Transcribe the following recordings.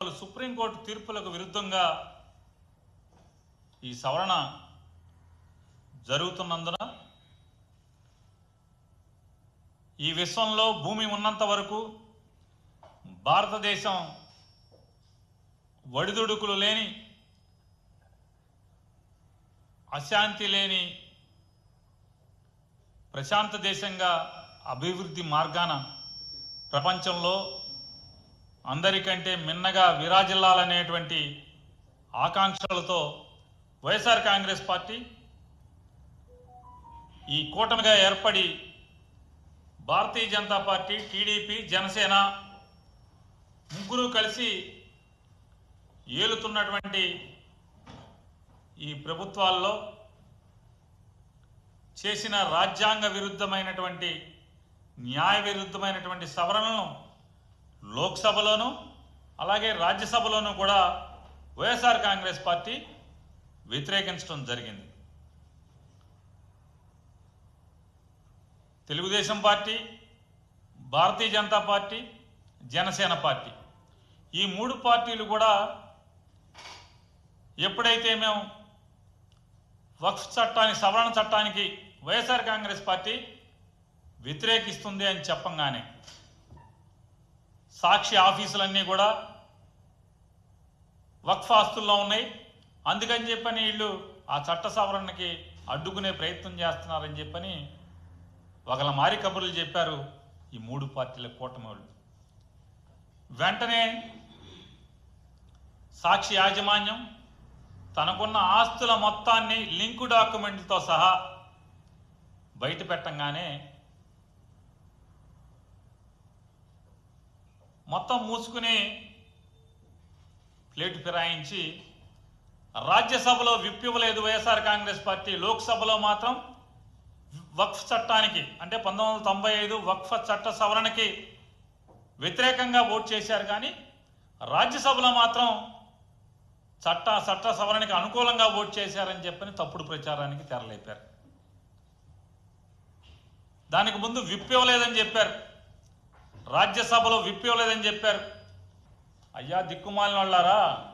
Supreme court తీర్పులకు విరుద్ధంగా ఈ సవరణ జరుగుతున్నందున ఈ విశ్వంలో భూమి ఉన్నంత వరకు భారతదేశం వడిదుడుకులు లేని అశాంతి లేని ప్రశాంత దేశంగా అభివృద్ధి మార్గాన ప్రపంచంలో అందరికంటే మిన్నగా విరాజిల్లాలనేటువంటి ఆకాంక్షలతో వైఎస్ఆర్ కాంగ్రెస్ పార్టీ ఈ కూటమిగా ఏర్పడి భారతీయ జనతా పార్టీ టీడీపీ జనసేన ముగ్గురు కలిసి ఏలుతున్నటువంటి ఈ ప్రభుత్వాల్లో చేసిన రాజ్యాంగ విరుద్ధమైనటువంటి న్యాయ విరుద్ధమైనటువంటి సవరణలను లోక్సభలోనూ అలాగే రాజ్యసభలోనూ కూడా వైఎస్ఆర్ కాంగ్రెస్ పార్టీ వ్యతిరేకించడం జరిగింది. Telugu Desam party Bharatiya Janata party Janasena party. ఈ మూడు పార్టీలు కూడా ఎప్పుడైతే మేము వక్ఫ్ చట్టానికి సవరణ చట్టానికి వైఎస్ఆర్ కాంగ్రెస్ పార్టీ వ్యతిరేకిస్తుంది అని చెప్పంగానే సాక్షి ఆఫీసులన్నీ కూడా వక్ఫ్ ఆస్తుల్లో ఉన్నాయి. అందుకని చెప్పని వీళ్ళు ఆ చట్ట సవరణకి అడ్డుకునే ప్రయత్నం చేస్తున్నారని చెప్పని ఒకళ్ళ మారి కబుర్లు చెప్పారు ఈ మూడు పార్టీల కూటమి వాళ్ళు. వెంటనే సాక్షి యాజమాన్యం తనకున్న ఆస్తుల మొత్తాన్ని లింకు డాక్యుమెంట్లతో సహా బయట పెట్టంగానే మొత్తం మూసుకుని ప్లేటు ఫిరాయించి రాజ్యసభలో విప్ ఇవ్వలేదు వైఎస్ఆర్ కాంగ్రెస్ పార్టీ లోక్సభలో మాత్రం వక్ఫ్ చట్టానికి అంటే పంతొమ్మిది వందల తొంభై ఐదు వక్ఫ్ చట్ట సవరణకి వ్యతిరేకంగా ఓట్ చేశారు కానీ రాజ్యసభలో మాత్రం చట్ట చట్ట సవరణకి అనుకూలంగా ఓట్ చేశారని చెప్పని తప్పుడు ప్రచారానికి తెరలేపారు. దానికి ముందు విప్ ఇవ్వలేదని చెప్పారు. రాజ్యసభలో విప్ ఇవ్వలేదని చెప్పారు. అయ్యా దిక్కుమాలిన వాళ్ళారా?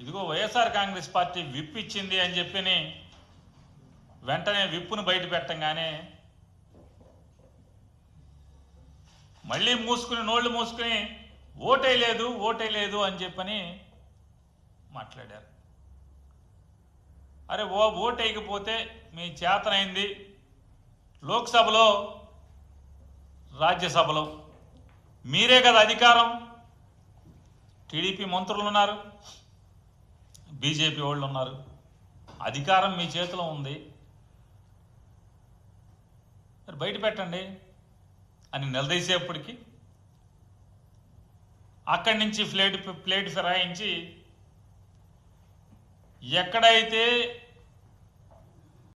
ఇదిగో వైఎస్ఆర్ కాంగ్రెస్ పార్టీ విప్ ఇచ్చింది అని చెప్పి వెంటనే విప్పును బయట పెట్టంగానే మళ్ళీ మూసుకుని నోళ్ళు మూసుకుని ఓటేయలేదు ఓటేయలేదు అని చెప్పని మాట్లాడారు. అరే ఓ ఓటేయకపోతే మీ చేతనైంది. లోక్సభలో రాజ్యసభలో మీరే కదా అధికారం? టీడీపీ మంత్రులు ఉన్నారు బీజేపీ వాళ్ళు ఉన్నారు అధికారం మీ చేతిలో ఉంది. మరి బయట పెట్టండి అని నిలదీసేపటికి అక్కడి నుంచి ప్లేట్ ప్లేట్ ఫిరాయించి ఎక్కడైతే